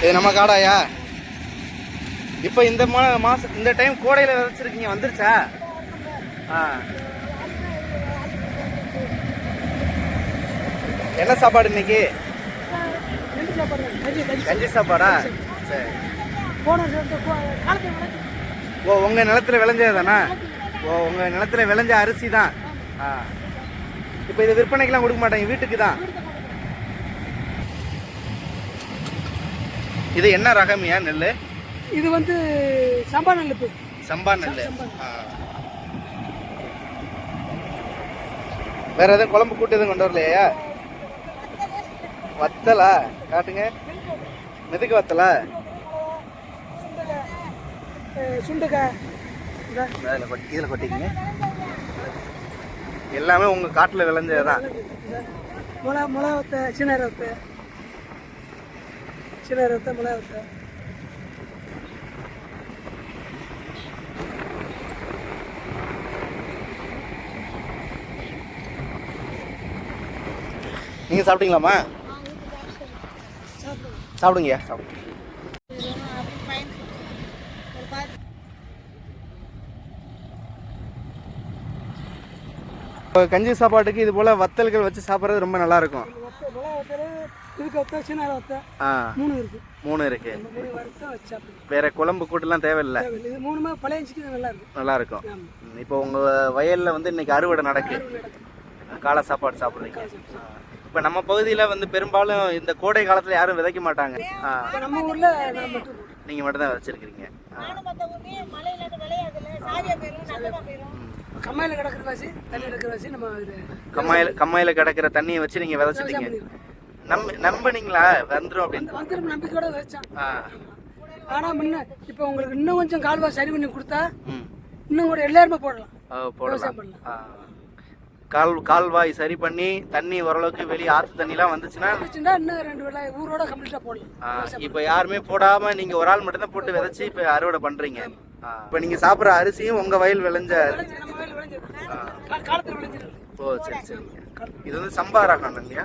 இது நம்ம காடாயா? இப்போ இந்த மா மாசம் இந்த டைம் கோடையில் விதைச்சிருக்கீங்க வந்துருச்சா? ஆ. என்ன சாப்பாடு இன்னைக்கு? சாப்பாடு கஞ்சி சாப்பாடா? சரி. ஓ உங்க நிலத்துல விளைஞ்சது தானே? ஓ உங்க நிலத்துல விளைஞ்ச அரிசி தான். ஆ. இப்போ இது விற்பனைக்கெல்லாம் கொடுக்க மாட்டாங்க வீட்டுக்கு தான்? இது என்ன ரகமியா நெல் இது வந்து சம்பா நெல்லுப்பு சம்பா நெல். வேற எதுவும் குழம்பு கூட்டு எதுவும் கொண்டு வரலையா? வத்தலா? காட்டுங்க. மெதுக்கு வத்தலா? சுண்டக்காய் இந்த. அதில் கொட்டி இதில் கொட்டிக்கங்க. எல்லாமே உங்க காட்டுல விளைஞ்சது தான் இந்த. மிளகா மிளகா வத்த சின்ன வத்த. சின்ன வத்த மிளகா வத்த நீங்க சாப்பிட்டீங்களாம்மா? சாப்பிடுங்க சாப்பிடுங்க. இப்போ கஞ்சி சாப்பாட்டுக்கு இது போல வத்தல்கள் வச்சு சாப்பிட்றது ரொம்ப நல்லா இருக்கும் ஆ. மூணு இருக்கு. மூணு இருக்கு வேற குழம்பு கூட்டுலாம் தேவையில்லை. மூணுமே பழைய நல்லா இருக்கும் நல்லா இருக்கும் இப்போ உங்க வயல்ல வந்து இன்னைக்கு அறுவடை நடக்கு. காலை சாப்பாடு சாப்பிட்றீங்க இப்போ நம்ம பகுதியில் வந்து பெரும்பாலும் இந்த கோடை காலத்தில் யாரும் விதைக்க மாட்டாங்க. நம்ம ஊரில் நீங்கள் மட்டும் தான் வச்சிருக்கிறீங்க கம்மாயில கிடக்குற வாசி தண்ணி இருக்கிற வாசி நம்ம கம்மாயில் கம்மாயில் கிடக்கிற தண்ணியை வச்சு நீங்கள் விதைச்சிட்டீங்க. நம்ப நம்பினீங்களா? வந்துடும் அப்படின்னு. வந்து வந்துடும் நம்பிக்கையோட வச்சான் ஆ. ஆனா முன்ன இப்போ உங்களுக்கு இன்னும் கொஞ்சம் கால்வாய் சரி பண்ணி கொடுத்தா இன்னும் கூட எல்லாருமே போடலாம். போடலாம். கால் கால்வாய் சரி பண்ணி தண்ணி ஓரளவுக்கு வெளியே ஆற்று தண்ணிலாம் வந்துச்சுன்னா இன்னும் ரெண்டு வேலை ஊரோட கம்ப்ளீட்டா போடலாம். இப்போ யாருமே போடாம நீங்க ஒரு ஆள் மட்டும் தான் போட்டு விதைச்சு இப்போ அறுவடை பண்றீங்க. ஆ. இப்போ நீங்க சாப்பிட்ற அரிசியும் உங்க வயல் விளைஞ்ச ஓ சரி சரி. இது வந்து சம்பா ரகம் இல்லையா?